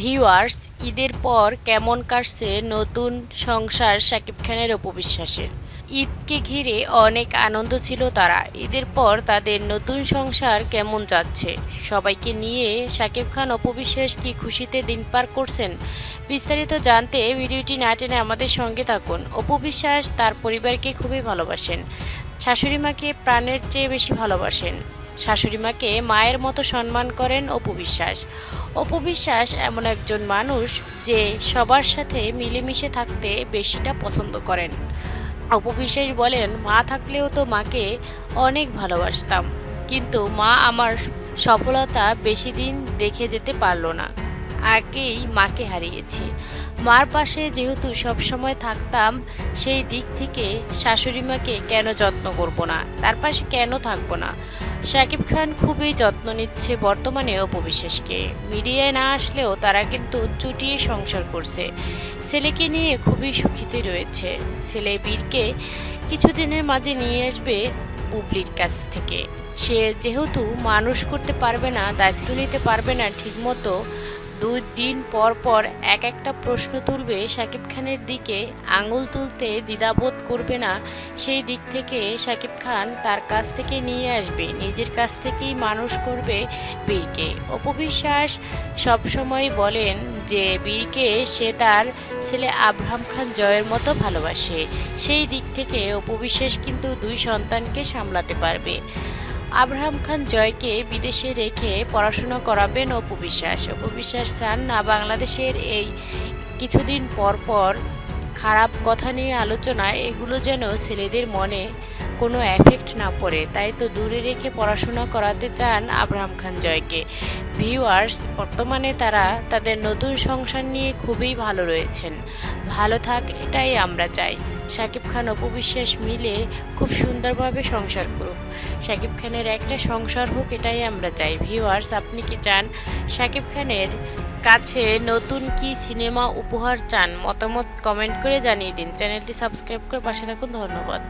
Viewers ঈদের পর কেমন কাটছে নতুন সংসার শাকিব খানের অপবিশ্বাসের? ঈদকে ঘিরে অনেক আনন্দ ছিল তারা। ঈদের পর তাদের নতুন সংসার কেমন যাচ্ছে? সবাইকে নিয়ে শাকিব খান অপবিশ্বাস কি খুশিতে দিন পার করছেন? বিস্তারিত জানতে ভিডিওটি না টেনে আমাদের সঙ্গে থাকুন। অপবিশ্বাস তার পরিবারকে খুবই ভালোবাসেন। শাশুড়ি মাকে প্রাণের চেয়ে বেশি ভালোবাসেন। শাশুড়ি মাকে মায়ের মতো সম্মান করেন অপু বিশ্বাস অপু বিশ্বাস এমন একজন মানুষ যে সবার সাথে মিলেমিশে থাকতে বেশিটা পছন্দ করেন। অপবিশ্বাস বলেন, মা থাকলেও তো মাকে অনেক ভালোবাসতাম, কিন্তু মা আমার সফলতা বেশি দিন দেখে যেতে পারল না। আগেই মাকে হারিয়েছি। মার পাশে যেহেতু সবসময় থাকতাম, সেই দিক থেকে শাশুড়ি মাকে কেন যত্ন করব না? তার পাশে কেন থাকব না? শাকিব খান খুবই যত্ন নিচ্ছে বর্তমানে উপবিশেষকে। মিডিয়ায় না আসলেও তারা কিন্তু চুটিয়ে সংসার করছে। ছেলেকে নিয়ে খুবই সুখীতে রয়েছে। ছেলে বীরকে কিছুদিনের মাঝে নিয়ে আসবে বুবলির কাছ থেকে। সে যেহেতু মানুষ করতে পারবে না, দায়িত্ব নিতে পারবে না ঠিকমতো দুই দিন পর পর এক একটা প্রশ্ন তুলবে শাকিব খানের দিকে, আঙুল তুলতে দ্বিধাবোধ করবে না, সেই দিক থেকে শাকিব খান তার কাছ থেকে নিয়ে আসবে, নিজের কাছ থেকেই মানুষ করবে বীরকে। অপবিশ্বাস সবসময় বলেন যে বীরকে সে তার ছেলে আব্রাহাম খান জয়ের মতো ভালোবাসে। সেই দিক থেকে অপবিশ্বাস কিন্তু দুই সন্তানকে সামলাতে পারবে। আব্রাহাম খান জয়কে বিদেশে রেখে পড়াশোনা করাবেন অপু বিশ্বাস। অপু বিশ্বাস চান, না, বাংলাদেশের এই কিছুদিন পর পর খারাপ কথা নিয়ে আলোচনা, এগুলো যেন ছেলেদের মনে কোনো এফেক্ট না পড়ে। তাই তো দূরে রেখে পড়াশোনা করাতে চান আব্রাহাম খান জয়কে। ভিউয়ার্স, বর্তমানে তারা তাদের নতুন সংসার নিয়ে খুবই ভালো রয়েছেন। ভালো থাক, এটাই আমরা চাই। শাকিব খান অপবিশ্বাস মিলে খুব সুন্দরভাবে সংসার করুক। শাকিব খানের একটা সংসার হোক, এটাই আমরা চাই। ভিউয়ার্স আপনি কি চান শাকিব খানের কাছে নতুন কি সিনেমা উপহার চান? মতামত কমেন্ট করে জানিয়ে দিন। চ্যানেলটি সাবস্ক্রাইব করে পাশে থাকুন। ধন্যবাদ।